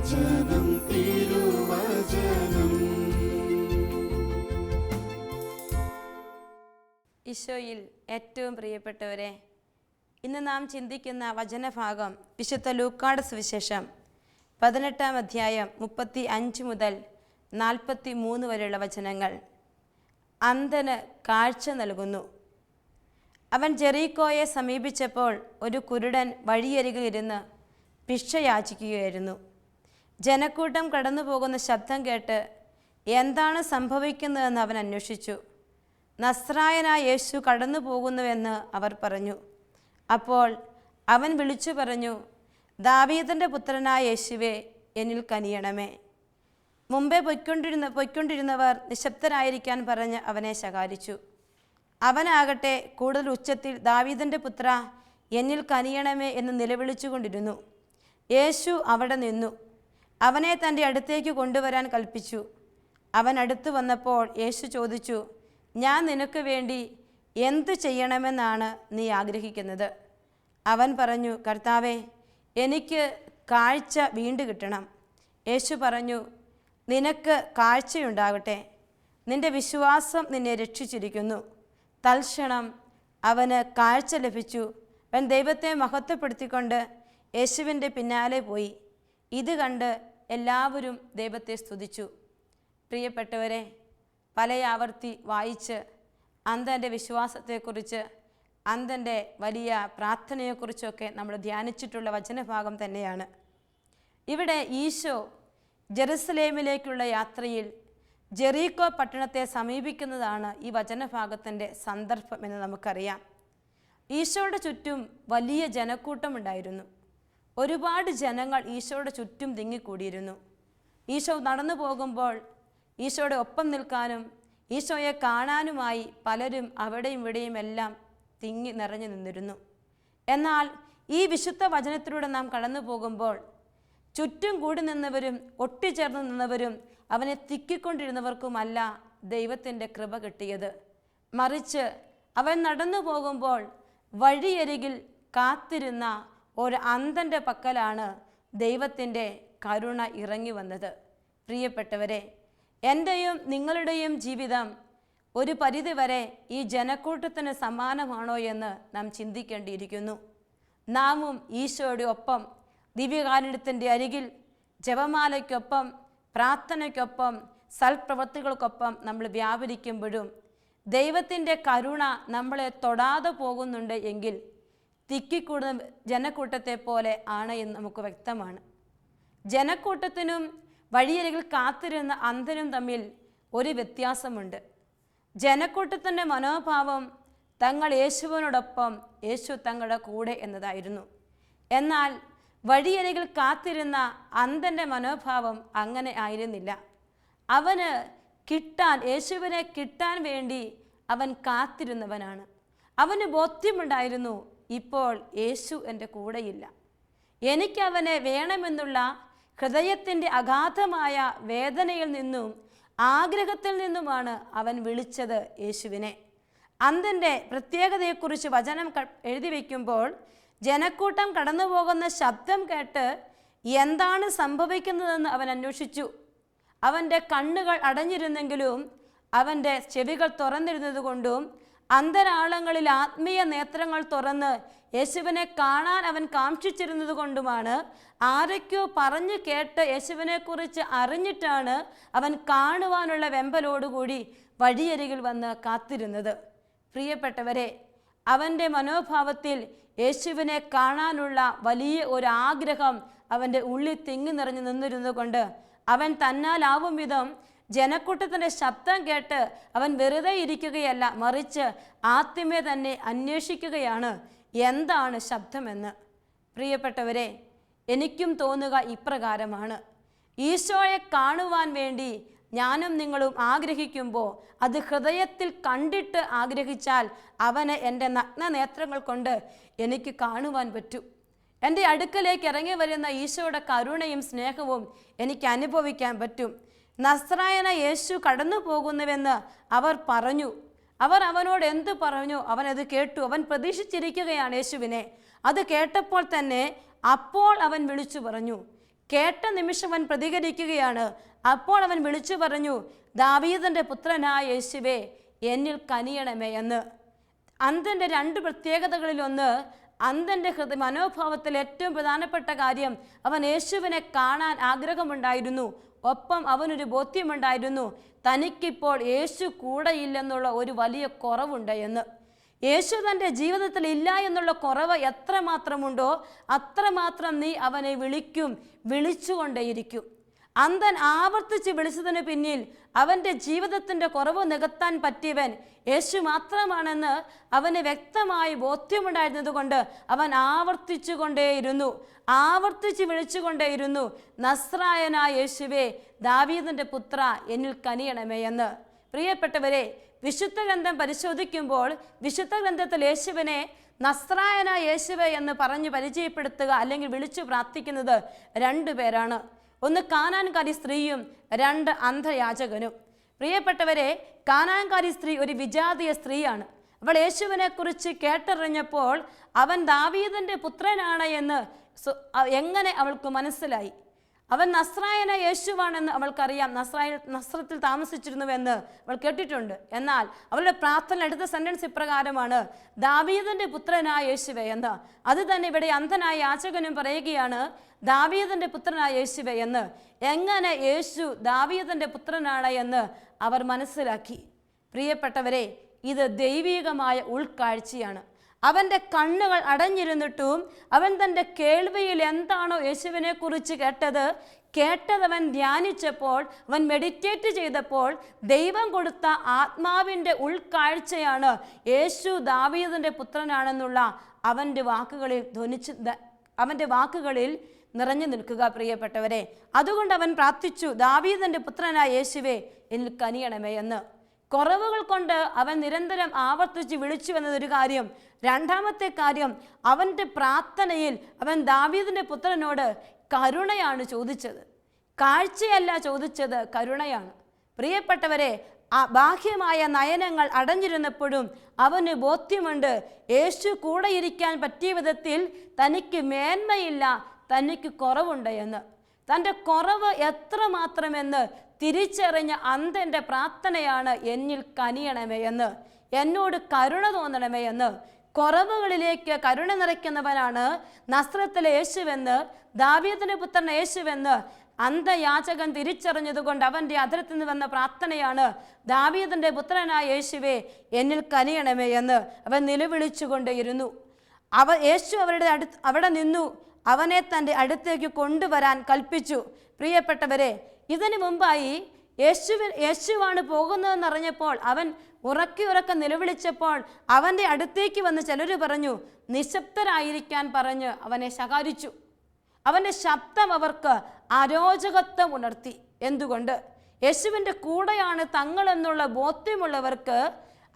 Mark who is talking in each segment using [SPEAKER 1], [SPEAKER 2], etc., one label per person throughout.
[SPEAKER 1] വചനം തിരുവചനം.
[SPEAKER 2] ഈശോയിൽ ഏറ്റവും പ്രിയപ്പെട്ടവരെ ഇന്ന് നാം ചിന്തിക്കുന്ന വചനഭാഗം വിശുദ്ധ ലൂക്കാട് സുവിശേഷം. പതിനെട്ടാം അധ്യായം മുപ്പത്തി അഞ്ച് മുതൽ നാൽപ്പത്തി മൂന്ന് വരെയുള്ള വചനങ്ങൾ. അന്ധന് കാഴ്ച നൽകുന്നു. അവൻ ജെറീക്കോയെ സമീപിച്ചപ്പോൾ ഒരു കുരുടൻ വഴിയരികിൽ ഇരുന്ന് ഭിക്ഷ യാചിക്കുകയായിരുന്നു ജനക്കൂട്ടം കടന്നു പോകുന്ന ശബ്ദം കേട്ട് എന്താണ് സംഭവിക്കുന്നതെന്ന് അവൻ അന്വേഷിച്ചു. നസ്രായനായ യേശു കടന്നു പോകുന്നുവെന്ന് അവർ പറഞ്ഞു. അപ്പോൾ അവൻ വിളിച്ചു പറഞ്ഞു ദാവീദന്റെ പുത്രനായ യേശുവെ എന്നിൽ കനിയണമേ. മുമ്പേ പൊയ്ക്കൊണ്ടിരുന്ന പൊയ്ക്കൊണ്ടിരുന്നവർ നിശബ്ദരായിരിക്കാൻ പറഞ്ഞ് അവനെ ശകാരിച്ചു. അവനാകട്ടെ കൂടുതൽ ഉച്ചത്തിൽ ദാവീദന്റെ പുത്ര എന്നിൽ കനിയണമേ എന്ന് നിലവിളിച്ചുകൊണ്ടിരുന്നു. യേശു അവിടെ നിന്നു. അവനെ തന്റെ അടുത്തേക്ക് കൊണ്ടുവരാൻ കൽപ്പിച്ചു. അവൻ അടുത്ത് വന്നപ്പോൾ യേശു ചോദിച്ചു ഞാൻ നിനക്ക് വേണ്ടി എന്തു ചെയ്യണമെന്നാണ് നീ ആഗ്രഹിക്കുന്നത്? അവൻ പറഞ്ഞു കർത്താവേ എനിക്ക് കാഴ്ച വീണ്ടു കിട്ടണം. യേശു പറഞ്ഞു നിനക്ക് കാഴ്ചയുണ്ടാകട്ടെ. നിന്റെ വിശ്വാസം നിന്നെ രക്ഷിച്ചിരിക്കുന്നു. തൽക്ഷണം അവന് കാഴ്ച ലഭിച്ചു. അവൻ ദൈവത്തെ മഹത്വപ്പെടുത്തിക്കൊണ്ട് യേശുവിന്റെ പിന്നാലെ പോയി. ഇത് കണ്ട് എല്ലാവരും ദൈവത്തെ സ്തുതിച്ചു. പ്രിയപ്പെട്ടവരെ പല ആവർത്തി വായിച്ച് അന്ധന്റെ വിശ്വാസത്തെക്കുറിച്ച് അന്ധന്റെ വലിയ പ്രാർത്ഥനയെക്കുറിച്ചൊക്കെ നമ്മൾ ധ്യാനിച്ചിട്ടുള്ള വചനഭാഗം തന്നെയാണ്. ഇവിടെ ഈശോ ജെറുസലേമിലേക്കുള്ള യാത്രയിൽ ജെറീക്കോ പട്ടണത്തെ സമീപിക്കുന്നതാണ് ഈ വചനഭാഗത്തിന്റെ സന്ദർഭം എന്ന് നമുക്കറിയാം. ഈശോയുടെ ചുറ്റും വലിയ ജനക്കൂട്ടമുണ്ടായിരുന്നു. ഒരുപാട് ജനങ്ങൾ ഈശോയുടെ ചുറ്റും തിങ്ങിക്കൂടിയിരുന്നു. ഈശോ നടന്നു പോകുമ്പോൾ ഈശോയുടെ ഒപ്പം നിൽക്കാനും ഈശോയെ കാണാനുമായി പലരും അവിടെയും ഇവിടെയും എല്ലാം തിങ്ങി നിറഞ്ഞു നിന്നിരുന്നു. എന്നാൽ ഈ വിശുദ്ധ വചനത്തിലൂടെ നാം കടന്നു പോകുമ്പോൾ ചുറ്റും കൂടി നിന്നവരും ഒട്ടിച്ചേർന്ന് നിന്നവരും അവനെ തിക്കിക്കൊണ്ടിരുന്നവർക്കുമല്ല ദൈവത്തിന്റെ കൃപ കിട്ടിയത്. മറിച്ച് അവൻ നടന്നു പോകുമ്പോൾ വഴിയരികിൽ കാത്തിരുന്ന ഒരു അന്ധന്റെ പക്കലാണ് ദൈവത്തിന്റെ കരുണ ഇറങ്ങി വന്നത്. പ്രിയപ്പെട്ടവരെ എന്റെയും നിങ്ങളുടെയും ജീവിതം ഒരു പരിധിവരെ ഈ ജനക്കൂട്ടത്തിന് സമാനമാണോ എന്ന് നാം ചിന്തിക്കേണ്ടിയിരിക്കുന്നു. നാമും ഈശോയുടെ ഒപ്പം ദിവ്യകാരുണ്യത്തിന്റെ അരികിൽ ജപമാലയ്ക്കൊപ്പം പ്രാർത്ഥനയ്ക്കൊപ്പം സൽപ്രവൃത്തികൾക്കൊപ്പം നമ്മൾ വ്യാപരിക്കുമ്പോഴും ദൈവത്തിന്റെ കരുണ നമ്മളെ തൊടാതെ പോകുന്നുണ്ട് എങ്കിൽ തിക്കിക്കൂടുന്ന ജനക്കൂട്ടത്തെ പോലെ ആണ് എന്ന് നമുക്ക് വ്യക്തമാണ്. ജനക്കൂട്ടത്തിനും വഴിയരികിൽ കാത്തിരുന്ന അന്ധനും തമ്മിൽ ഒരു വ്യത്യാസമുണ്ട്. ജനക്കൂട്ടത്തിന്റെ മനോഭാവം തങ്ങൾ യേശുവിനോടൊപ്പം യേശു തങ്ങളുടെ കൂടെ എന്നതായിരുന്നു. എന്നാൽ വഴിയരികിൽ കാത്തിരുന്ന അന്ധന്റെ മനോഭാവം അങ്ങനെ ആയിരുന്നില്ല. അവന് കിട്ടാൻ യേശുവിനെ കിട്ടാൻ വേണ്ടി അവൻ കാത്തിരുന്നവനാണ്. അവന് ബോധ്യമുണ്ടായിരുന്നു ഇപ്പോൾ യേശു എന്റെ കൂടെയില്ല. എനിക്കവനെ വേണമെന്നുള്ള ഹൃദയത്തിന്റെ അഗാധമായ വേദനയിൽ നിന്നും ആഗ്രഹത്തിൽ നിന്നുമാണ് അവൻ വിളിച്ചത് യേശുവിനെ. അന്തന്റെ പ്രത്യേകതയെക്കുറിച്ച് വചനം എഴുതി വയ്ക്കുമ്പോൾ ജനക്കൂട്ടം കടന്നു പോകുന്ന ശബ്ദം കേട്ട് എന്താണ് സംഭവിക്കുന്നതെന്ന് അവൻ അന്വേഷിച്ചു. അവന്റെ കണ്ണുകൾ അടഞ്ഞിരുന്നെങ്കിലും അവന്റെ ചെവികൾ തുറന്നിരുന്നത് കൊണ്ടും അന്തരാളങ്ങളിൽ ആത്മീയ നേത്രങ്ങൾ തുറന്ന് യേശുവിനെ കാണാൻ അവൻ കാക്ഷിച്ചിരുന്നത് കൊണ്ടുമാണ് ആരൊക്കെയോ പറഞ്ഞു കേട്ട് യേശുവിനെക്കുറിച്ച് അറിഞ്ഞിട്ടാണ് അവൻ കാണുവാനുള്ള വെമ്പലോടുകൂടി വഴിയരികിൽ വന്ന് കാത്തിരുന്നത്. പ്രിയപ്പെട്ടവരെ അവന്റെ മനോഭാവത്തിൽ യേശുവിനെ കാണാനുള്ള വലിയ ഒരു ആഗ്രഹം അവന്റെ ഉള്ളിൽ തിങ്ങി നിറഞ്ഞു നിന്നിരുന്നു കൊണ്ട് അവൻ തന്നാലാവും വിധം ജനക്കൂട്ടത്തിന്റെ ശബ്ദം കേട്ട് അവൻ വെറുതെ ഇരിക്കുകയല്ല മറിച്ച് ആദ്യമേ തന്നെ അന്വേഷിക്കുകയാണ് എന്താണ് ശബ്ദമെന്ന്. പ്രിയപ്പെട്ടവരെ എനിക്കും തോന്നുക ഇപ്രകാരമാണ്. ഈശോയെ കാണുവാൻ വേണ്ടി ഞാനും നിങ്ങളും ആഗ്രഹിക്കുമ്പോൾ അത് ഹൃദയത്തിൽ കണ്ടിട്ട് ആഗ്രഹിച്ചാൽ അവനെ എന്റെ നഗ്ന നേത്രങ്ങൾ കൊണ്ട് എനിക്ക് കാണുവാൻ പറ്റൂ. എന്റെ അടുക്കലേക്ക് ഇറങ്ങി വരുന്ന ഈശോയുടെ കരുണയും സ്നേഹവും എനിക്ക് അനുഭവിക്കാൻ പറ്റും. നസ്രായന യേശു കടന്നു പോകുന്നുവെന്ന് അവർ പറഞ്ഞു. അവർ അവനോട് എന്ത് പറഞ്ഞു? അവൻ അത് കേട്ടു. അവൻ പ്രതീക്ഷിച്ചിരിക്കുകയാണ് യേശുവിനെ. അത് കേട്ടപ്പോൾ തന്നെ അപ്പോൾ അവൻ വിളിച്ചു പറഞ്ഞു. കേട്ട നിമിഷം അവൻ പ്രതികരിക്കുകയാണ്. അപ്പോൾ അവൻ വിളിച്ചു പറഞ്ഞു ദാവീദന്റെ പുത്രനായ യേശുവേ എന്നിൽ കനിയണമേ എന്ന്. അന്തന്റെ രണ്ട് പ്രത്യേകതകളിലൊന്ന് അന്തന്റെ ഹൃദയ മനോഭാവത്തിൽ ഏറ്റവും പ്രധാനപ്പെട്ട കാര്യം അവൻ യേശുവിനെ കാണാൻ ആഗ്രഹമുണ്ടായിരുന്നു. ഒപ്പം അവനൊരു ബോധ്യമുണ്ടായിരുന്നു. തനിക്കിപ്പോൾ യേശു കൂടെയില്ലെന്നുള്ള ഒരു വലിയ കുറവുണ്ട് എന്ന്. യേശു തന്റെ ജീവിതത്തിൽ ഇല്ല എന്നുള്ള കുറവ് എത്രമാത്രമുണ്ടോ അത്രമാത്രം നീ അവനെ വിളിക്കും വിളിച്ചുകൊണ്ടേയിരിക്കും. അന്ധൻ ആവർത്തിച്ച് വിളിച്ചതിന് പിന്നിൽ അവന്റെ ജീവിതത്തിന്റെ കുറവ് നികത്താൻ പറ്റിയവൻ യേശു മാത്രമാണെന്ന് അവന് വ്യക്തമായി ബോധ്യമുണ്ടായിരുന്നതുകൊണ്ട് അവൻ ആവർത്തിച്ചു കൊണ്ടേയിരുന്നു ആവർത്തിച്ച് വിളിച്ചുകൊണ്ടേയിരുന്നു. നസ്രായനായ യേശുവേ ദാവീദിന്റെ പുത്ര എന്നിൽ കനിയണമേ എന്ന്. പ്രിയപ്പെട്ടവരെ വിശുദ്ധ ഗ്രന്ഥം പരിശോധിക്കുമ്പോൾ വിശുദ്ധ ഗ്രന്ഥത്തിൽ യേശുവിനെ നസ്രായന യേശുവെ എന്ന് പറഞ്ഞ് പരിചയപ്പെടുത്തുക അല്ലെങ്കിൽ വിളിച്ചു പ്രാർത്ഥിക്കുന്നത് രണ്ടു പേരാണ്. ഒന്ന് കാനാൻകാരി സ്ത്രീയും രണ്ട് അന്ധയാചകനും. പ്രിയപ്പെട്ടവരെ കാനാൻകാരി സ്ത്രീ ഒരു വിജാതീയ സ്ത്രീയാണ്. അവൾ യേശുവിനെ കുറിച്ച് കേട്ടറിഞ്ഞപ്പോൾ അവൻ ദാവീദന്റെ പുത്രനാണ് എന്ന് എങ്ങനെ അവൾക്ക് മനസ്സിലായി? അവൻ നസ്രായന യേശുവാണെന്ന് അവൾക്കറിയാം. നസ്രായ നസ്രത്തിൽ താമസിച്ചിരുന്നുവെന്ന് അവൾ കേട്ടിട്ടുണ്ട്. എന്നാൽ അവളുടെ പ്രാർത്ഥന അടുത്ത സെന്റൻസ് ഇപ്രകാരമാണ് ദാവീദന്റെ പുത്രനായ യേശുവെ എന്ന്. അത് തന്നെ ഇവിടെ അന്ധനായ യാചകനും പറയുകയാണ് ദാവീദന്റെ പുത്രനായ യേശുവെ എന്ന്. എങ്ങനെ യേശു ദാവീദന്റെ പുത്രനാണ് എന്ന് അവർ മനസ്സിലാക്കി. പ്രിയപ്പെട്ടവരെ ഇത് ദൈവീകമായ ഉൾക്കാഴ്ചയാണ്. അവന്റെ കണ്ണുകൾ അടഞ്ഞിരുന്നിട്ടും അവൻ തന്റെ കേൾവിയിൽ എന്താണോ യേശുവിനെ കുറിച്ച് കേട്ടത് കേട്ടതവൻ ധ്യാനിച്ചപ്പോൾ അവൻ മെഡിറ്റേറ്റ് ചെയ്തപ്പോൾ ദൈവം കൊടുത്ത ആത്മാവിന്റെ ഉൾക്കാഴ്ചയാണ് യേശു ദാവീദിന്റെ പുത്രനാണെന്നുള്ള അവന്റെ വാക്കുകളിൽ ധ്വനിച്ച് അവന്റെ വാക്കുകളിൽ നിറഞ്ഞു നിൽക്കുക പ്രിയപ്പെട്ടവരെ. അതുകൊണ്ട് അവൻ പ്രാർത്ഥിച്ചു ദാവീദിന്റെ പുത്രനായ യേശുവേ എന്നിൽ കനിയണമേ എന്ന്. കുറവുകൾ കൊണ്ട് അവൻ നിരന്തരം ആവർത്തിച്ച് വിളിച്ചു എന്നതൊരു കാര്യം. രണ്ടാമത്തെ കാര്യം അവന്റെ പ്രാർത്ഥനയിൽ അവൻ ദാവീദിന്റെ പുത്രനോട് കരുണയാണ് ചോദിച്ചത്. കാഴ്ചയല്ല ചോദിച്ചത് കരുണയാണ്. പ്രിയപ്പെട്ടവരെ ആ ബാഹ്യമായ നയനങ്ങൾ അടഞ്ഞിരുന്നപ്പോഴും അവന് ബോധ്യമുണ്ട്. യേശു കൂടെയിരിക്കാൻ പറ്റിയ വിധത്തിൽ തനിക്ക് മേന്മയില്ല തനിക്ക് കുറവുണ്ട് എന്ന്. തന്റെ കുറവ് എത്രമാത്രമെന്ന് തിരിച്ചറിഞ്ഞ അന്തന്റെ പ്രാർത്ഥനയാണ് എന്നിൽ കനിയണമേ എന്ന് എന്നോട് കരുണ തോന്നണമേ എന്ന് കുറവുകളിലേക്ക് കരുണ നിറയ്ക്കുന്നവനാണ് നസ്രത്തിലെ യേശുവെന്ന് ദാവീദിന്റെ പുത്രൻ യേശുവെന്ന് അന്ധയാചകൻ തിരിച്ചറിഞ്ഞതുകൊണ്ട് അവന്റെ അതിരത്തിൽ നിന്ന് വന്ന പ്രാർത്ഥനയാണ് ദാവീദിന്റെ പുത്രനായ യേശുവേ എന്നിൽ കനിയണമേ എന്ന് അവൻ നിലവിളിച്ചുകൊണ്ടേയിരുന്നു. അവ യേശു അവരുടെ അടുത്ത് അവിടെ നിന്നു അവനെ തന്റെ അടുത്തേക്ക് കൊണ്ടുവരാൻ കൽപ്പിച്ചു. പ്രിയപ്പെട്ടവരെ ഇതിനു മുമ്പായി യേശു യേശുവാണ് പോകുന്നതെന്നറിഞ്ഞപ്പോൾ അവൻ ഉറക്കി ഉറക്കം നിലവിളിച്ചപ്പോൾ അവന്റെ അടുത്തേക്ക് വന്ന് ചിലർ പറഞ്ഞു നിശബ്ദരായിരിക്കാൻ പറഞ്ഞ് അവനെ ശകാരിച്ചു. അവന്റെ ശബ്ദം അവർക്ക് അരോചകത്വം ഉണർത്തി. എന്തുകൊണ്ട്? യേശുവിന്റെ കൂടെയാണ് തങ്ങളെന്നുള്ള ബോധ്യമുള്ളവർക്ക്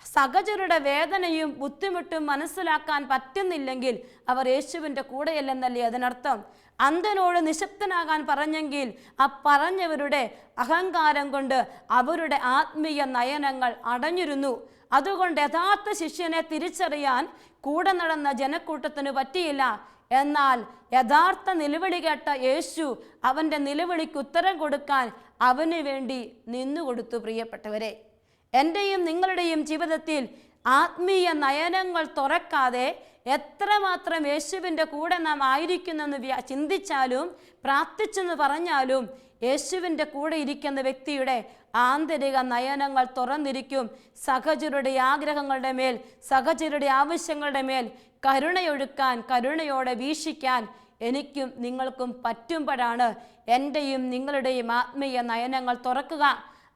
[SPEAKER 2] സഹചരുടെ വേദനയും ബുദ്ധിമുട്ടും മനസ്സിലാക്കാൻ പറ്റുന്നില്ലെങ്കിൽ അവർ യേശുവിന്റെ കൂടെയല്ലെന്നല്ലേ അതിനർത്ഥം. അന്ധനോട് നിശബ്ദനാകാൻ പറഞ്ഞെങ്കിൽ ആ പറഞ്ഞവരുടെ അഹങ്കാരം കൊണ്ട് അവരുടെ ആത്മീയ നയനങ്ങൾ അടഞ്ഞിരുന്നു. അതുകൊണ്ട് യഥാർത്ഥ ശിഷ്യനെ തിരിച്ചറിയാൻ കൂടെ നടന്ന ജനക്കൂട്ടത്തിന് പറ്റിയില്ല. എന്നാൽ യഥാർത്ഥ നിലവിളി കേട്ട യേശു അവന്റെ നിലവിളിക്ക് ഉത്തരം കൊടുക്കാൻ അവന് വേണ്ടി നിന്നുകൊടുത്തു പ്രിയപ്പെട്ടവരെ. എന്റെയും നിങ്ങളുടെയും ജീവിതത്തിൽ ആത്മീയ നയനങ്ങൾ തുറക്കാതെ എത്രമാത്രം യേശുവിന്റെ കൂടെ നാം ആയിരിക്കുന്നെന്ന് ചിന്തിച്ചാലും പ്രാർത്ഥിച്ചെന്ന് പറഞ്ഞാലും യേശുവിന്റെ കൂടെ ഇരിക്കുന്ന വ്യക്തിയുടെ ആന്തരിക നയനങ്ങൾ തുറന്നിരിക്കും. സഹജരുടെ ആഗ്രഹങ്ങളുടെ മേൽ സഹജരുടെ ആവശ്യങ്ങളുടെ മേൽ കരുണയൊഴുക്കാൻ കരുണയോടെ വീക്ഷിക്കാൻ എനിക്കും നിങ്ങൾക്കും പറ്റുമ്പോഴാണ് എന്റെയും നിങ്ങളുടെയും ആത്മീയ നയനങ്ങൾ തുറക്കുക.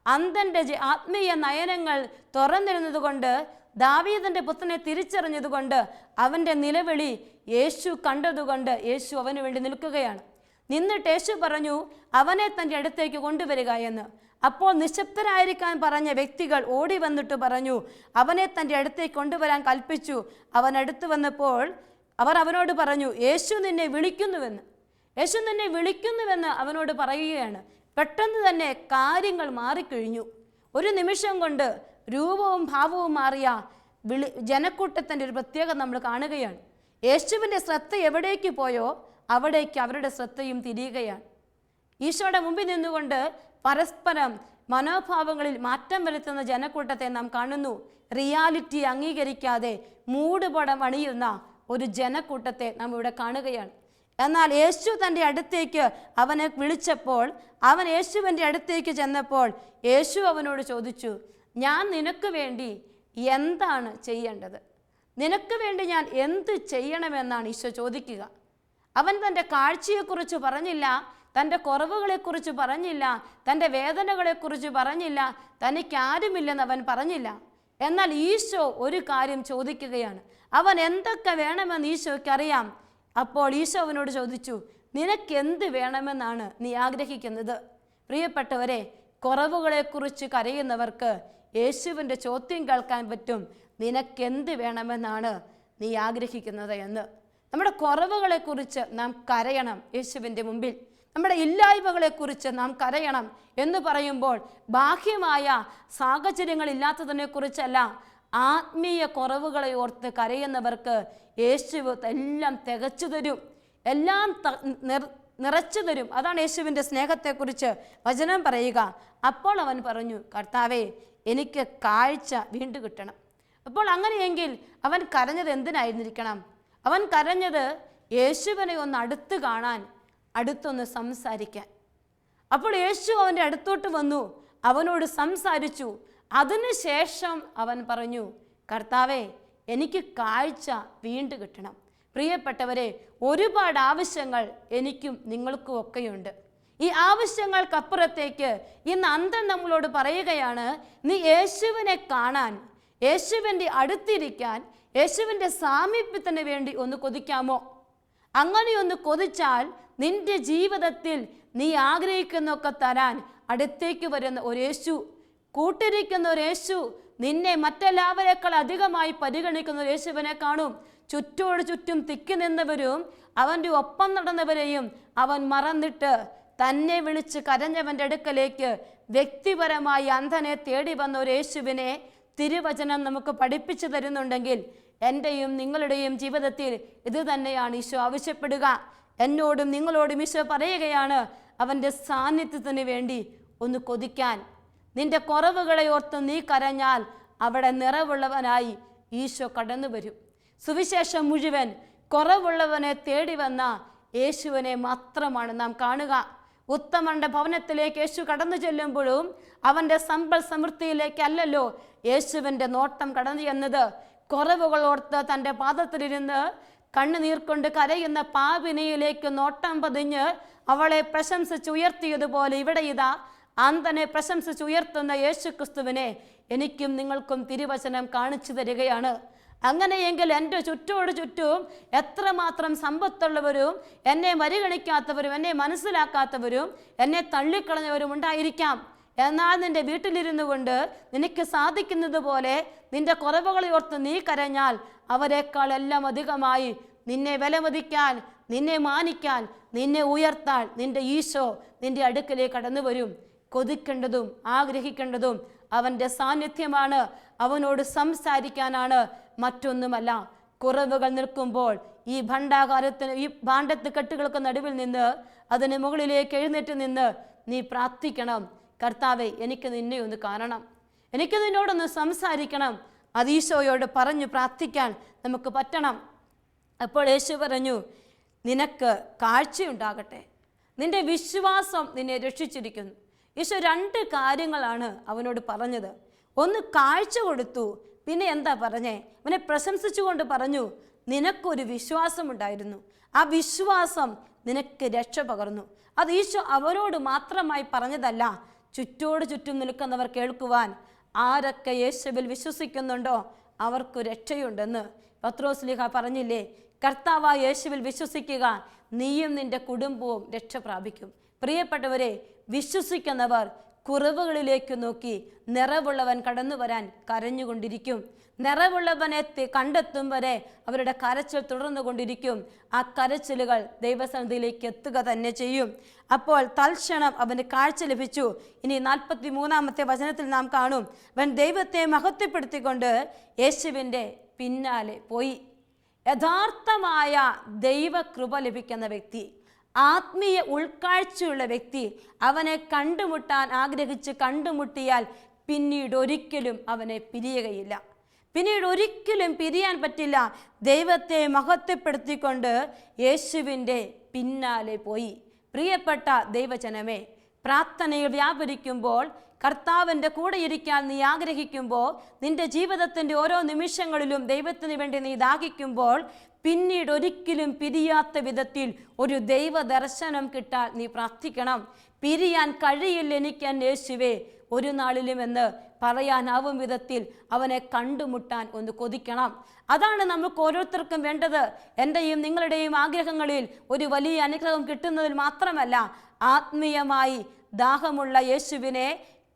[SPEAKER 2] അന്ധന്റെ ജി- ആത്മീയ നയനങ്ങൾ തുറന്നിരുന്നത് കൊണ്ട് ദാവീദിന്റെ പുത്രനെ തിരിച്ചറിഞ്ഞതുകൊണ്ട് അവന്റെ നിലവിളി യേശു കണ്ടതുകൊണ്ട് യേശു അവന് വേണ്ടി നിൽക്കുകയാണ്. നിന്നിട്ട് യേശു പറഞ്ഞു അവനെ തന്റെ അടുത്തേക്ക് കൊണ്ടുവരിക എന്ന്. അപ്പോൾ നിശബ്ദരായിരിക്കാൻ പറഞ്ഞ വ്യക്തികൾ ഓടി വന്നിട്ട് പറഞ്ഞു അവനെ തന്റെ അടുത്തേക്ക് കൊണ്ടുവരാൻ കൽപ്പിച്ചു. അവൻ അടുത്ത് വന്നപ്പോൾ അവർ അവനോട് പറഞ്ഞു യേശു നിന്നെ വിളിക്കുന്നുവെന്ന്. യേശു നിന്നെ വിളിക്കുന്നുവെന്ന് അവനോട് പറയുകയാണ്. പെട്ടെന്ന് തന്നെ കാര്യങ്ങൾ മാറിക്കഴിഞ്ഞു. ഒരു നിമിഷം കൊണ്ട് രൂപവും ഭാവവും മാറിയ വിളി ജനക്കൂട്ടത്തിന്റെ ഒരു പ്രത്യേകത നമ്മൾ കാണുകയാണ്. യേശുവിന്റെ ശ്രദ്ധ എവിടേക്ക് പോയോ അവിടേക്ക് അവരുടെ ശ്രദ്ധയും തിരിയുകയാണ്. ഈശോയുടെ മുമ്പിൽ നിന്നുകൊണ്ട് പരസ്പരം മനോഭാവങ്ങളിൽ മാറ്റം വരുത്തുന്ന ജനക്കൂട്ടത്തെ നാം കാണുന്നു. റിയാലിറ്റി അംഗീകരിക്കാതെ മൂടുപടം അണിയുന്ന ഒരു ജനക്കൂട്ടത്തെ നാം ഇവിടെ കാണുകയാണ്. എന്നാൽ യേശു തന്റെ അടുത്തേക്ക് അവനെ വിളിച്ചപ്പോൾ അവൻ യേശുവിന്റെ അടുത്തേക്ക് ചെന്നപ്പോൾ യേശു അവനോട് ചോദിച്ചു ഞാൻ നിനക്ക് വേണ്ടി എന്താണ് ചെയ്യേണ്ടത്? നിനക്ക് വേണ്ടി ഞാൻ എന്ത് ചെയ്യണമെന്നാണ് ഈശോ ചോദിക്കുക. അവൻ തന്റെ കാഴ്ചയെക്കുറിച്ച് പറഞ്ഞില്ല തന്റെ കുറവുകളെക്കുറിച്ച് പറഞ്ഞില്ല തന്റെ വേദനകളെക്കുറിച്ച് പറഞ്ഞില്ല തനിക്ക് ആരുമില്ലെന്ന് അവൻ പറഞ്ഞില്ല. എന്നാൽ ഈശോ ഒരു കാര്യം ചോദിക്കുകയാണ്. അവൻ എന്തൊക്കെ വേണമെന്ന് ഈശോയ്ക്ക് അറിയാം അപ്പോൾ ഈശോ അവനോട് ചോദിച്ചു നിനക്കെന്ത് വേണമെന്നാണ് നീ ആഗ്രഹിക്കുന്നത്? പ്രിയപ്പെട്ടവരെ കുറവുകളെക്കുറിച്ച് കരയുന്നവർക്ക് യേശുവിന്റെ ചോദ്യം കേൾക്കാൻ പറ്റും നിനക്കെന്ത് വേണമെന്നാണ് നീ ആഗ്രഹിക്കുന്നത്? എന്ന്. നമ്മുടെ കുറവുകളെക്കുറിച്ച് നാം കരയണം യേശുവിന്റെ മുമ്പിൽ. നമ്മുടെ ഇല്ലായ്മകളെക്കുറിച്ച് നാം കരയണം എന്ന് പറയുമ്പോൾ ബാഹ്യമായ സാഹചര്യങ്ങളില്ലാത്തതിനെക്കുറിച്ചല്ല ആത്മീയ കുറവുകളെ ഓർത്ത് കരയുന്നവർക്ക് യേശു എല്ലാം തികച്ചു തരും. എല്ലാം നിറച്ചു തരും. അതാണ് യേശുവിന്റെ സ്നേഹത്തെക്കുറിച്ച് വചനം പറയുക. അപ്പോൾ അവൻ പറഞ്ഞു കർത്താവേ എനിക്ക് കാഴ്ച വീണ്ടും കിട്ടണം. അപ്പോൾ അങ്ങനെയെങ്കിൽ അവൻ കരഞ്ഞത് എന്തിനായിരുന്നിരിക്കണം? അവൻ കരഞ്ഞത് യേശുവിനെ ഒന്ന് അടുത്ത് കാണാൻ അടുത്തൊന്ന് സംസാരിക്കാൻ. അപ്പോൾ യേശു അവന്റെ അടുത്തോട്ട് വന്നു അവനോട് സംസാരിച്ചു അതിനുശേഷം അവൻ പറഞ്ഞു കർത്താവേ എനിക്ക് കാഴ്ച വീണ്ടും കിട്ടണം. പ്രിയപ്പെട്ടവരെ ഒരുപാട് ആവശ്യങ്ങൾ എനിക്കും നിങ്ങൾക്കും ഒക്കെയുണ്ട്. ഈ ആവശ്യങ്ങൾക്കപ്പുറത്തേക്ക് ഇന്ന് അന്തം നമ്മളോട് പറയുകയാണ് നീ യേശുവിനെ കാണാൻ യേശുവിന്റെ അടുത്തിരിക്കാൻ യേശുവിന്റെ സാമീപ്യത്തിന് വേണ്ടി ഒന്ന് കൊതിക്കാമോ? അങ്ങനെയൊന്ന് കൊതിച്ചാൽ നിന്റെ ജീവിതത്തിൽ നീ ആഗ്രഹിക്കുന്നൊക്കെ തരാൻ അടുത്തേക്ക് വരുന്ന ഒരു യേശു കൂട്ടിരിക്കുന്ന ഒരു യേശു നിന്നെ മറ്റെല്ലാവരെക്കാൾ അധികമായി പരിഗണിക്കുന്ന ഒരു യേശുവിനെ കാണും. ചുറ്റോട് ചുറ്റും തിക്കി നിന്നവരും അവന്റെ ഒപ്പം നടന്നവരെയും അവൻ മറന്നിട്ട് തന്നെ വിളിച്ച് കരഞ്ഞവന്റെ അടുക്കലേക്ക് വ്യക്തിപരമായി അന്ധനെ തേടി വന്ന ഒരു യേശുവിനെ തിരുവചനം നമുക്ക് പഠിപ്പിച്ചു തരുന്നുണ്ടെങ്കിൽ എന്റെയും നിങ്ങളുടെയും ജീവിതത്തിൽ ഇത് തന്നെയാണ് ഈശോ ആവശ്യപ്പെടുക. എന്നോടും നിങ്ങളോടും ഈശോ പറയുകയാണ് അവന്റെ സാന്നിധ്യത്തിന് വേണ്ടി ഒന്ന് കൊതിക്കാൻ. നിന്റെ കുറവുകളെ ഓർത്ത് നീ കരഞ്ഞാൽ അവിടെ നിറവുള്ളവനായി ഈശോ കടന്നു വരും. സുവിശേഷം മുഴുവൻ കുറവുള്ളവനെ തേടി വന്ന യേശുവിനെ മാത്രമാണ് നാം കാണുക. ഉത്തമന്റെ ഭവനത്തിലേക്ക് യേശു കടന്നു ചെല്ലുമ്പോഴും അവന്റെ സമ്പൽ സമൃദ്ധിയിലേക്കല്ലല്ലോ യേശുവിന്റെ നോട്ടം കടന്നു ചെന്നത്. കുറവുകൾ ഓർത്ത് തന്റെ പാദത്തിലിരുന്ന് കണ്ണുനീർ കൊണ്ട് കരയുന്ന പാപിനിയിലേക്ക് നോട്ടം പതിഞ്ഞ് അവളെ പ്രശംസിച്ച് ഉയർത്തിയതുപോലെ ഇവിടെ ഇതാ അന്തനെ പ്രശംസിച്ച് ഉയർത്തുന്ന യേശു ക്രിസ്തുവിനെ എനിക്കും നിങ്ങൾക്കും തിരുവചനം കാണിച്ചു തരികയാണ്. അങ്ങനെയെങ്കിൽ എന്റെ ചുറ്റോട് ചുറ്റും എത്രമാത്രം സമ്പത്തുള്ളവരും എന്നെ പരിഗണിക്കാത്തവരും എന്നെ മനസ്സിലാക്കാത്തവരും എന്നെ തള്ളിക്കളഞ്ഞവരും ഉണ്ടായിരിക്കാം. എന്നാൽ നിന്റെ വീട്ടിലിരുന്നു കൊണ്ട് നിനക്ക് സാധിക്കുന്നത് പോലെ നിന്റെ കുറവുകളെ ഓർത്ത് നീ കരഞ്ഞാൽ അവരെക്കാൾ എല്ലാം അധികമായി നിന്നെ വിലമതിക്കാൻ നിന്നെ മാനിക്കാൻ നിന്നെ ഉയർത്താൻ നിന്റെ ഈശോ നിന്റെ അടുക്കലേക്ക് കടന്നു വരും കൊതിക്കേണ്ടതും ആഗ്രഹിക്കേണ്ടതും അവന്റെ സാന്നിധ്യമാണ്. അവനോട് സംസാരിക്കാനാണ് മറ്റൊന്നുമല്ല. കുറവുകൾ നിൽക്കുമ്പോൾ ഈ ഭണ്ഡാകാരത്തിന് ഈ ഭാണ്ഡത്ത് കെട്ടുകൾക്ക് നടുവിൽ നിന്ന് അതിന് മുകളിലേക്ക് എഴുന്നേറ്റ് നിന്ന് നീ പ്രാർത്ഥിക്കണം. കർത്താവെ എനിക്ക് നിന്നെ ഒന്ന് കാണണം. എനിക്ക് നിന്നോടൊന്ന് സംസാരിക്കണം. അത് ഈശോയോട് പറഞ്ഞു പ്രാർത്ഥിക്കാൻ നമുക്ക് പറ്റണം. അപ്പോൾ യേശു പറഞ്ഞു നിനക്ക് കാഴ്ചയുണ്ടാകട്ടെ. നിന്റെ വിശ്വാസം നിന്നെ രക്ഷിച്ചിരിക്കുന്നു. ഈശോ രണ്ട് കാര്യങ്ങളാണ് അവനോട് പറഞ്ഞത്. ഒന്ന് കാഴ്ച കൊടുത്തു പിന്നെ എന്താ പറഞ്ഞേ? അവനെ പ്രശംസിച്ചുകൊണ്ട് പറഞ്ഞു നിനക്കൊരു വിശ്വാസമുണ്ടായിരുന്നു. ആ വിശ്വാസം നിനക്ക് രക്ഷ പകർന്നു. അത് ഈശോ അവരോട് മാത്രമായി പറഞ്ഞതല്ല ചുറ്റോട് ചുറ്റും നിൽക്കുന്നവർ കേൾക്കുവാൻ. ആരൊക്കെ യേശുവിൽ വിശ്വസിക്കുന്നുണ്ടോ അവർക്ക് രക്ഷയുണ്ടെന്ന്. പത്രോസ്ലിഹ പറഞ്ഞില്ലേ കർത്താവ് യേശുവിൽ വിശ്വസിക്കുക നീയും നിന്റെ കുടുംബവും രക്ഷ പ്രാപിക്കും. പ്രിയപ്പെട്ടവരെ വിശ്വസിക്കുന്നവർ കുറവുകളിലേക്ക് നോക്കി നിറവുള്ളവൻ കടന്നു വരാൻ കരഞ്ഞുകൊണ്ടിരിക്കും. നിറവുള്ളവനെ കണ്ടെത്തും വരെ അവരുടെ കരച്ചിൽ തുടർന്നു കൊണ്ടിരിക്കും ആ കരച്ചിലുകൾ ദൈവസന്നിധിയിലേക്ക് എത്തുക തന്നെ ചെയ്യും. അപ്പോൾ തൽക്ഷണം അവന് കാഴ്ച ലഭിച്ചു. ഇനി നാൽപ്പത്തി മൂന്നാമത്തെ വചനത്തിൽ നാം കാണും. അവൻ ദൈവത്തെ മഹത്വപ്പെടുത്തിക്കൊണ്ട് യേശുവിന്റെ പിന്നാലെ പോയി. യഥാർത്ഥമായ ദൈവകൃപ ലഭിക്കുന്ന വ്യക്തി. ആത്മീയ ഉൾക്കാഴ്ചയുള്ള വ്യക്തി അവനെ കണ്ടുമുട്ടാൻ ആഗ്രഹിച്ച് കണ്ടുമുട്ടിയാൽ പിന്നീട് ഒരിക്കലും അവനെ പിരിയുകയില്ല. പിന്നീട് ഒരിക്കലും പിരിയാൻ പറ്റില്ല. ദൈവത്തെ മഹത്വപ്പെടുത്തിക്കൊണ്ട് യേശുവിന്റെ പിന്നാലെ പോയി. പ്രിയപ്പെട്ട ദൈവജനമേ പ്രാർത്ഥനയിൽ വ്യാപരിക്കുമ്പോൾ കർത്താവിന്റെ കൂടെ ഇരിക്കാൻ നീ ആഗ്രഹിക്കുമ്പോൾ നിന്റെ ജീവിതത്തിന്റെ ഓരോ നിമിഷങ്ങളിലും ദൈവത്തിന് വേണ്ടി നീ ദാഹിക്കുമ്പോൾ പിന്നീട് ഒരിക്കലും പിരിയാത്ത വിധത്തിൽ ഒരു ദൈവ ദർശനം കിട്ടാൻ നീ പ്രാർത്ഥിക്കണം. പിരിയാൻ കഴിയില്ല എനിക്ക് അന്വേഷിവേ ഒരു നാളിലും എന്ന് പറയാനാവും വിധത്തിൽ അവനെ കണ്ടുമുട്ടാൻ ഒന്ന് കൊതിക്കണം. അതാണ് നമുക്ക് ഓരോരുത്തർക്കും വേണ്ടത്. എന്റെയും നിങ്ങളുടെയും ആഗ്രഹങ്ങളിൽ ഒരു വലിയ അനുഗ്രഹം കിട്ടുന്നതിൽ മാത്രമല്ല ആത്മീയമായി ദാഹമുള്ള യേശുവിനെ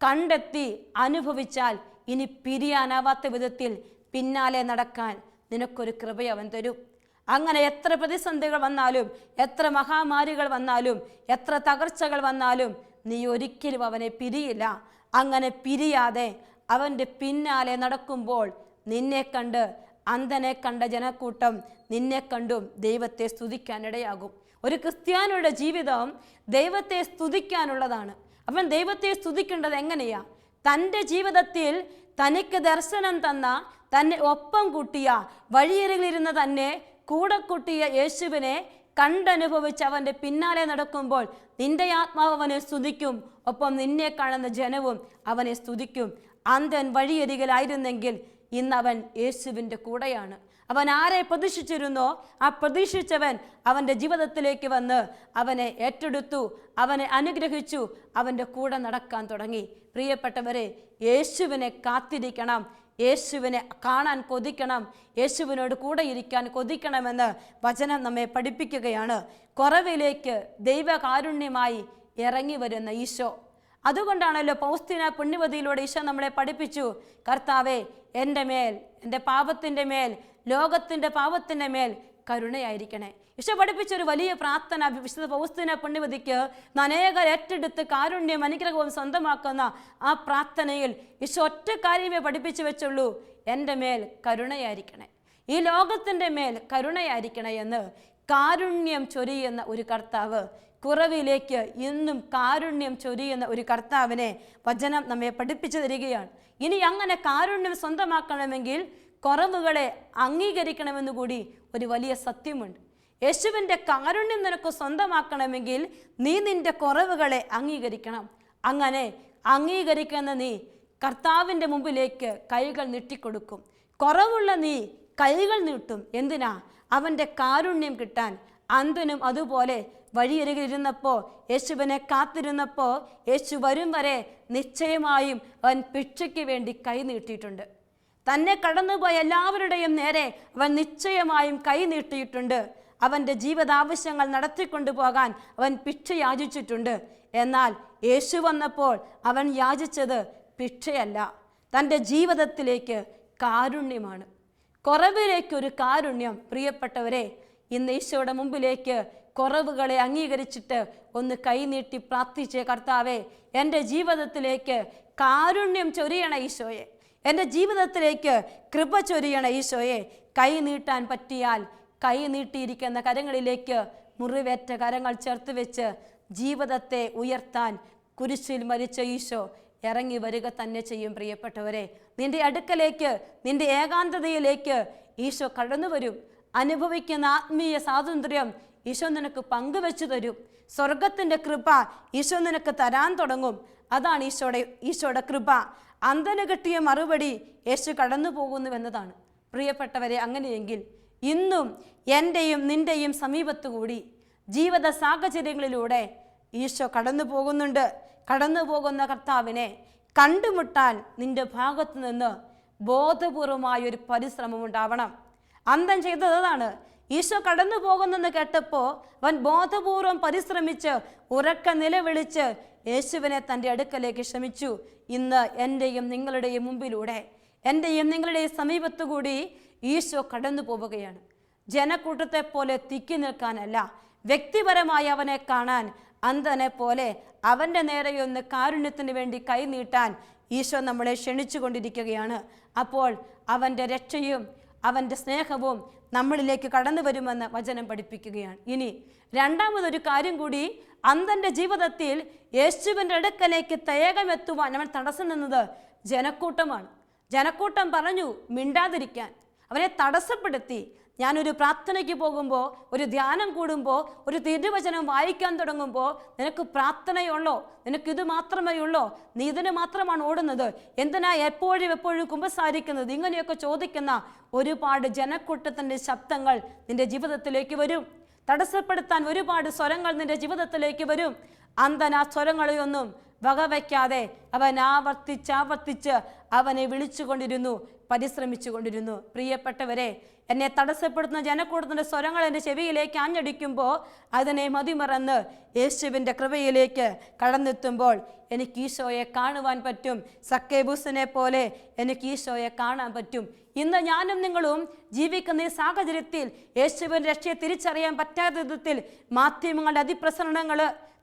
[SPEAKER 2] കണ്ടെത്തി അനുഭവിച്ചാൽ ഇനി പിരിയാനാവാത്ത വിധത്തിൽ പിന്നാലെ നടക്കാൻ നിനക്കൊരു കൃപ അവൻ തരും. അങ്ങനെ എത്ര പ്രതിസന്ധികൾ വന്നാലും എത്ര മഹാമാരികൾ വന്നാലും എത്ര തകർച്ചകൾ വന്നാലും നീ ഒരിക്കലും അവനെ പിരിയില്ല. അങ്ങനെ പിരിയാതെ അവന്റെ പിന്നാലെ നടക്കുമ്പോൾ നിന്നെ കണ്ട് അന്ധനെ കണ്ട ജനക്കൂട്ടം നിന്നെ കണ്ടും ദൈവത്തെ സ്തുതിക്കാനിടയാകും. ഒരു ക്രിസ്ത്യാനിയുടെ ജീവിതം ദൈവത്തെ സ്തുതിക്കാനുള്ളതാണ്. അവൻ ദൈവത്തെ സ്തുതിക്കേണ്ടത് എങ്ങനെയാ? തന്റെ ജീവിതത്തിൽ തനിക്ക് ദർശനം തന്ന തന്നെ ഒപ്പം കൂട്ടിയ വഴിയരികിലിരുന്ന തന്നെ കൂടെ കൂട്ടിയ യേശുവിനെ കണ്ടനുഭവിച്ച് അവന്റെ പിന്നാലെ നടക്കുമ്പോൾ നിന്റെ ആത്മാവ് അവനെ സ്തുതിക്കും. ഒപ്പം നിന്നെ കാണുന്ന ജനവും അവനെ സ്തുതിക്കും. അന്ധൻ വഴിയരികിലായിരുന്നെങ്കിൽ ഇന്ന് അവൻ യേശുവിന്റെ കൂടെയാണ്. അവൻ ആരെ പ്രതീക്ഷിച്ചിരുന്നോ? ആ പ്രതീക്ഷിച്ചവൻ അവന്റെ ജീവിതത്തിലേക്ക് വന്ന് അവനെ ഏറ്റെടുത്തു അവനെ അനുഗ്രഹിച്ചു അവന്റെ കൂടെ നടക്കാൻ തുടങ്ങി. പ്രിയപ്പെട്ടവരെ യേശുവിനെ കാത്തിരിക്കണം. യേശുവിനെ കാണാൻ കൊതിക്കണം യേശുവിനോട് കൂടെ ഇരിക്കാൻ കൊതിക്കണമെന്ന് വചനം നമ്മെ പഠിപ്പിക്കുകയാണ്. കുറവിലേക്ക് ദൈവകാരുണ്യമായി ഇറങ്ങി വരുന്ന ഈശോ. അതുകൊണ്ടാണല്ലോ പൗസ്തിന പുണ്യവതിയിലൂടെ ഈശോ നമ്മളെ പഠിപ്പിച്ചു. കർത്താവെ എന്റെ മേൽ എന്റെ പാപത്തിന്റെ മേൽ ലോകത്തിന്റെ പാപത്തിന്റെ മേൽ കരുണയായിരിക്കണേ. ഈശോ പഠിപ്പിച്ച ഒരു വലിയ പ്രാർത്ഥന വിശുദ്ധ പൗസ്തീന പുണ്യവതിക്ക് നനേകർ ഏറ്റെടുത്ത് കാരുണ്യം അനുഗ്രഹവും സ്വന്തമാക്കുന്ന ആ പ്രാർത്ഥനയിൽ ഈശോ ഒറ്റ കാര്യമേ പഠിപ്പിച്ചു വെച്ചുള്ളൂ. എന്റെ മേൽ കരുണയായിരിക്കണേ. ഈ ലോകത്തിന്റെ മേൽ കരുണയായിരിക്കണേ എന്ന് കാരുണ്യം ചൊരിയുന്ന ഒരു കർത്താവ് കുറവിലേക്ക് ഇന്നും കാരുണ്യം ചൊരിയുന്ന ഒരു കർത്താവിനെ വചനം നമ്മെ പഠിപ്പിച്ചു തരികയാണ്. ഇനി അങ്ങനെ കാരുണ്യം സ്വന്തമാക്കണമെങ്കിൽ കുറവുകളെ അംഗീകരിക്കണമെന്ന് കൂടി ഒരു വലിയ സത്യമുണ്ട്. യേശുവിന്റെ കാരുണ്യം നിനക്ക് സ്വന്തമാക്കണമെങ്കിൽ നീ നിന്റെ കുറവുകളെ അംഗീകരിക്കണം. അങ്ങനെ അംഗീകരിക്കുന്ന നീ കർത്താവിന്റെ മുമ്പിലേക്ക് കൈകൾ നീട്ടിക്കൊടുക്കും. കുറവുള്ള നീ കൈകൾ നീട്ടും. എന്തിനാ? അവന്റെ കാരുണ്യം കിട്ടാൻ. അന്തനും അതുപോലെ വഴിയരികിൽ ഇരുന്നപ്പോൾ യേശുവിനെ കാത്തിരുന്നപ്പോൾ യേശു വരും വരെ നിശ്ചയമായും അവൻ ഭിക്ഷയ്ക്ക് വേണ്ടി കൈ നീട്ടിയിട്ടുണ്ട്. തന്നെ കടന്നുപോയ എല്ലാവരുടെയും നേരെ അവൻ നിശ്ചയമായും കൈ നീട്ടിയിട്ടുണ്ട്. അവന്റെ ജീവിതാവശ്യങ്ങൾ നടത്തിക്കൊണ്ടു പോകാൻ അവൻ ഭിക്ഷ യാചിച്ചിട്ടുണ്ട്. എന്നാൽ യേശു വന്നപ്പോൾ അവൻ യാചിച്ചത് ഭിക്ഷയല്ല. തന്റെ ജീവിതത്തിലേക്ക് കാരുണ്യമാണ്. കുറവിലേക്കൊരു കാരുണ്യം പ്രിയപ്പെട്ടവരെ ഇന്ന് ഈശോയുടെ മുമ്പിലേക്ക് കുറവുകളെ അംഗീകരിച്ചിട്ട് ഒന്ന് കൈനീട്ടി പ്രാർത്ഥിച്ച കർത്താവെ എന്റെ ജീവിതത്തിലേക്ക് കാരുണ്യം ചൊരിയണ ഈശോയെ. എന്റെ ജീവിതത്തിലേക്ക് കൃപ ചൊരിയണ ഈശോയെ. കൈ നീട്ടാൻ പറ്റിയാൽ കൈ നീട്ടിയിരിക്കുന്ന കരങ്ങളിലേക്ക് മുറിവേറ്റ കരങ്ങൾ ചേർത്ത് വെച്ച് ജീവിതത്തെ ഉയർത്താൻ കുരിശിൽ മരിച്ച ഈശോ ഇറങ്ങി വരിക തന്നെ ചെയ്യും പ്രിയപ്പെട്ടവരെ. നിന്റെ അടുക്കലേക്ക് നിന്റെ ഏകാന്തതയിലേക്ക് ഈശോ കടന്നു വരും. അനുഭവിക്കുന്ന ആത്മീയ സ്വാതന്ത്ര്യം ഈശോ നിനക്ക് പങ്കുവെച്ചു തരും. സ്വർഗത്തിന്റെ കൃപ ഈശോ നിനക്ക് തരാൻ തുടങ്ങും. അതാണ് ഈശോയുടെ ഈശോയുടെ കൃപ. അന്തന് കിട്ടിയ മറുപടി യേശു കടന്നു പോകുന്നുവെന്നതാണ് പ്രിയപ്പെട്ടവരെ അങ്ങനെയെങ്കിൽ ഇന്നും എന്റെയും നിന്റെയും സമീപത്തുകൂടി ജീവിത സാഹചര്യങ്ങളിലൂടെ ഈശോ കടന്നു പോകുന്നുണ്ട്. കടന്നു പോകുന്ന കർത്താവിനെ കണ്ടുമുട്ടാൻ നിന്റെ ഭാഗത്തു നിന്ന് ബോധപൂർവമായൊരു പരിശ്രമം ഉണ്ടാവണം. അന്തം ചെയ്തത് അതാണ്. ഈശോ കടന്നു പോകുന്നെന്ന് കേട്ടപ്പോൾ അവൻ ബോധപൂർവം പരിശ്രമിച്ച് ഉറക്ക നിലവിളിച്ച് യേശുവിനെ തന്റെ അടുക്കലേക്ക് ക്ഷമിച്ചു. ഇന്ന് എന്റെയും നിങ്ങളുടെയും മുമ്പിലൂടെ എന്റെയും നിങ്ങളുടെയും സമീപത്തുകൂടി ഈശോ കടന്നു പോവുകയാണ് ജനക്കൂട്ടത്തെ പോലെ തിക്കി നിൽക്കാനല്ല വ്യക്തിപരമായി അവനെ കാണാൻ അന്ധനെ പോലെ അവന്റെ നേരെയൊന്ന് കാരുണ്യത്തിന് വേണ്ടി കൈനീട്ടാൻ ഈശോ നമ്മളെ ക്ഷണിച്ചു കൊണ്ടിരിക്കുകയാണ് അപ്പോൾ അവന്റെ രക്ഷയും അവന്റെ സ്നേഹവും നമ്മളിലേക്ക് കടന്നു വരുമെന്ന് വചനം പഠിപ്പിക്കുകയാണ്. ഇനി രണ്ടാമതൊരു കാര്യം കൂടി അന്തന്റെ ജീവിതത്തിൽ യേശുവിന്റെ അടുക്കലേക്ക് തേകമെത്തുവാൻ അവൻ തടസ്സം നിന്നത് ജനക്കൂട്ടമാണ്. ജനക്കൂട്ടം പറഞ്ഞു മിണ്ടാതിരിക്കാൻ. അവനെ തടസ്സപ്പെടുത്തി. ഞാനൊരു പ്രാർത്ഥനയ്ക്ക് പോകുമ്പോൾ ഒരു ധ്യാനം കൂടുമ്പോൾ ഒരു തിരുവചനം വായിക്കാൻ തുടങ്ങുമ്പോൾ നിനക്ക് പ്രാർത്ഥനയുള്ളോ? നിനക്ക് ഇത് മാത്രമേ ഉള്ളോ? നീ ഇതിന് മാത്രമാണ് ഓടുന്നത്. എന്തിനാ എപ്പോഴും എപ്പോഴും കുമ്പസാരിക്കുന്നത്? ഇങ്ങനെയൊക്കെ ചോദിക്കുന്ന ഒരുപാട് ജനക്കൂട്ടത്തിന്റെ ശബ്ദങ്ങൾ നിന്റെ ജീവിതത്തിലേക്ക് വരും. തടസ്സപ്പെടുത്താൻ ഒരുപാട് സ്വരങ്ങൾ നിന്റെ ജീവിതത്തിലേക്ക് വരും. അന്തൻ ആ സ്വരങ്ങളെയൊന്നും വകവയ്ക്കാതെ അവൻ ആവർത്തിച്ചാവർത്തിച്ച് അവനെ വിളിച്ചുകൊണ്ടിരുന്നു പരിശ്രമിച്ചു കൊണ്ടിരുന്നു പ്രിയപ്പെട്ടവരെ എന്നെ തടസ്സപ്പെടുത്തുന്ന ജനക്കൂട്ടത്തിന്റെ സ്വരങ്ങൾ എന്റെ ചെവിയിലേക്ക് ആഞ്ഞടിക്കുമ്പോൾ അതിനെ മതിമറന്ന് യേശുവിന്റെ കൃപയിലേക്ക് കടന്നെത്തുമ്പോൾ എനിക്ക് ഈശോയെ കാണുവാൻ പറ്റും. സക്കേബൂസിനെ പോലെ എനിക്ക് ഈശോയെ കാണാൻ പറ്റും. ഇന്ന് ഞാനും നിങ്ങളും ജീവിക്കുന്ന ഈ സാഹചര്യത്തിൽ യേശുവിന്റെ രക്ഷയെ തിരിച്ചറിയാൻ പറ്റാത്ത വിധത്തിൽ മാധ്യമങ്ങളുടെ അതിപ്രസരണങ്ങൾ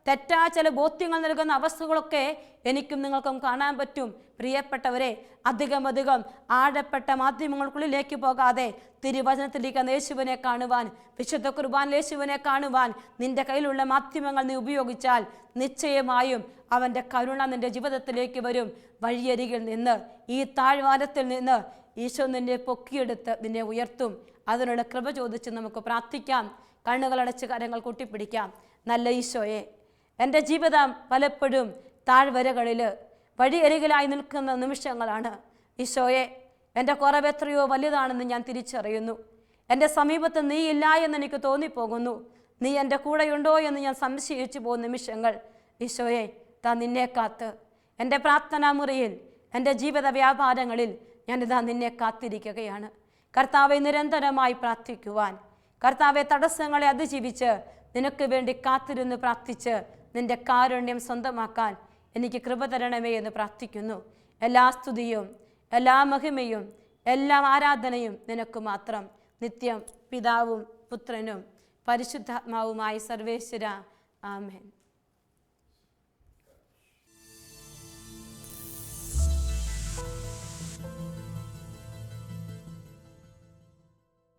[SPEAKER 2] തെറ്റായ ചില ബോധ്യങ്ങൾ നൽകുന്ന അവസ്ഥകളൊക്കെ എനിക്കും നിങ്ങൾക്കും കാണാൻ പറ്റും. പ്രിയപ്പെട്ടവരെ അധികം അധികം ആഴപ്പെട്ട മാധ്യമങ്ങൾക്കുള്ളിലേക്ക് പോകാതെ തിരുവചനത്തിലിരിക്കുന്ന യേശുവിനെ കാണുവാൻ വിശുദ്ധ കുർബാൻ യേശുവിനെ കാണുവാൻ നിന്റെ കയ്യിലുള്ള മാധ്യമങ്ങൾ നീ ഉപയോഗിച്ചാൽ നിശ്ചയമായും അവന്റെ കരുണ നിന്റെ ജീവിതത്തിലേക്ക് വരും. വഴിയരികിൽ നിന്ന് ഈ താഴ്വാരത്തിൽ നിന്ന് ഈശോ നിന്നെ പൊക്കിയെടുത്ത് നിന്നെ ഉയർത്തും. അതിനുള്ള കൃപ ചോദിച്ച് നമുക്ക് പ്രാർത്ഥിക്കാം. കണ്ണുകളടച്ച് കരങ്ങൾ കൂട്ടിപ്പിടിക്കാം. നല്ല ഈശോയെ. എന്റെ ജീവിതം പലപ്പോഴും താഴ്വരകളിൽ വഴിയരികിലായി നിൽക്കുന്ന നിമിഷങ്ങളാണ്. ഈശോയെ എന്റെ കുറവ് എത്രയോ വലുതാണെന്ന് ഞാൻ തിരിച്ചറിയുന്നു. എന്റെ സമീപത്ത് നീ ഇല്ല എന്ന് എനിക്ക് തോന്നിപ്പോകുന്നു. നീ എന്റെ കൂടെയുണ്ടോ എന്ന് ഞാൻ സംശയിച്ചു പോകുന്ന നിമിഷങ്ങൾ. ഈശോയെ താ നിന്നെ കാത്ത്. എന്റെ പ്രാർത്ഥനാ മുറിയിൽ എന്റെ ജീവിത വ്യാപാരങ്ങളിൽ ഞാനിതാ നിന്നെ കാത്തിരിക്കുകയാണ്. കർത്താവെ നിരന്തരമായി പ്രാർത്ഥിക്കുവാൻ. കർത്താവെ തടസ്സങ്ങളെ അതിജീവിച്ച് നിനക്ക് വേണ്ടി കാത്തിരുന്ന് പ്രാർത്ഥിച്ച് നിന്റെ കാരുണ്യം സ്വന്തമാക്കാൻ എനിക്ക് കൃപ തരണമേ എന്ന് പ്രാർത്ഥിക്കുന്നു. എല്ലാ സ്തുതിയും എല്ലാ മഹിമയും എല്ലാ ആരാധനയും നിനക്ക് മാത്രം. നിത്യം പിതാവും പുത്രനും പരിശുദ്ധാത്മാവുമായി സർവേശ്വര. ആമേൻ.